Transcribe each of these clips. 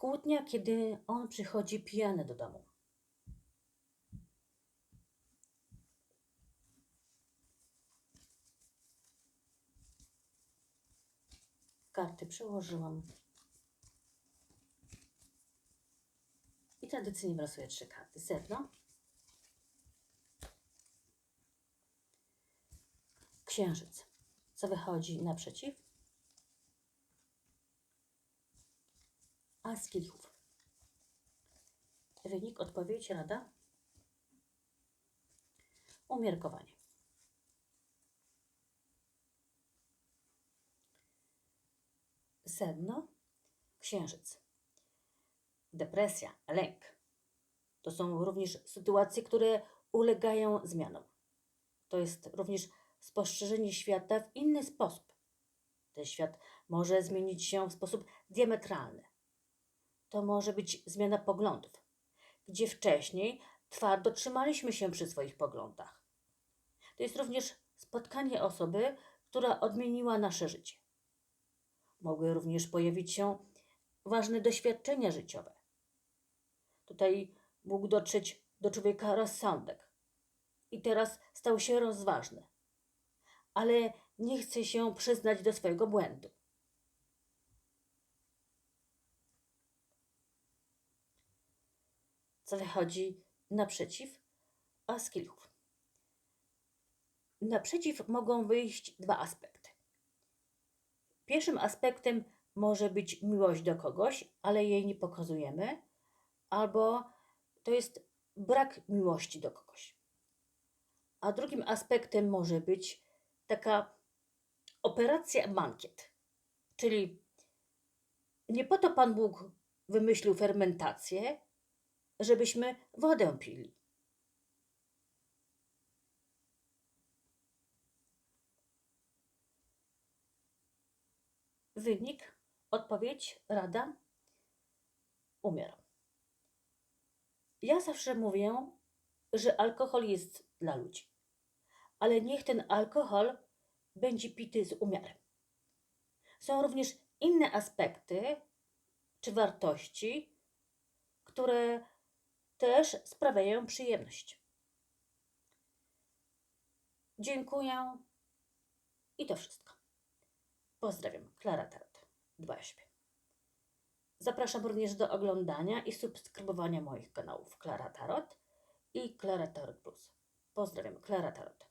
Kłótnia, kiedy on przychodzi pijany do domu. Karty przełożyłam. I tradycyjnie wylosuję trzy karty. Sedno. Księżyc. Co wychodzi naprzeciw? A z kielichów. Wynik, odpowiedź, rada? Umiarkowanie. Sedno, księżyc. Depresja, lęk. To są również sytuacje, które ulegają zmianom. To jest również spostrzeżenie świata w inny sposób. Ten świat może zmienić się w sposób diametralny. To może być zmiana poglądów, gdzie wcześniej twardo trzymaliśmy się przy swoich poglądach. To jest również spotkanie osoby, która odmieniła nasze życie. Mogły również pojawić się ważne doświadczenia życiowe. Tutaj mógł dotrzeć do człowieka rozsądek i teraz stał się rozważny, ale nie chce się przyznać do swojego błędu. Co wychodzi naprzeciw Askilchów? Naprzeciw mogą wyjść dwa aspekty. Pierwszym aspektem może być miłość do kogoś, ale jej nie pokazujemy, albo to jest brak miłości do kogoś. A drugim aspektem może być taka operacja mankiet, czyli nie po to Pan Bóg wymyślił fermentację, żebyśmy wodę pili. Wynik, odpowiedź, rada, umiar. Ja zawsze mówię, że alkohol jest dla ludzi, ale niech ten alkohol będzie pity z umiarem. Są również inne aspekty czy wartości, które też sprawiają przyjemność. Dziękuję i to wszystko. Pozdrawiam, Klara Tarot. Dbaj o siebie. Zapraszam również do oglądania i subskrybowania moich kanałów Klara Tarot i Klara Tarot Plus. Pozdrawiam, Klara Tarot.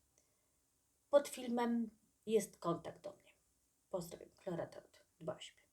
Pod filmem jest kontakt do mnie. Pozdrawiam, Klara Tarot. Dbaj o siebie.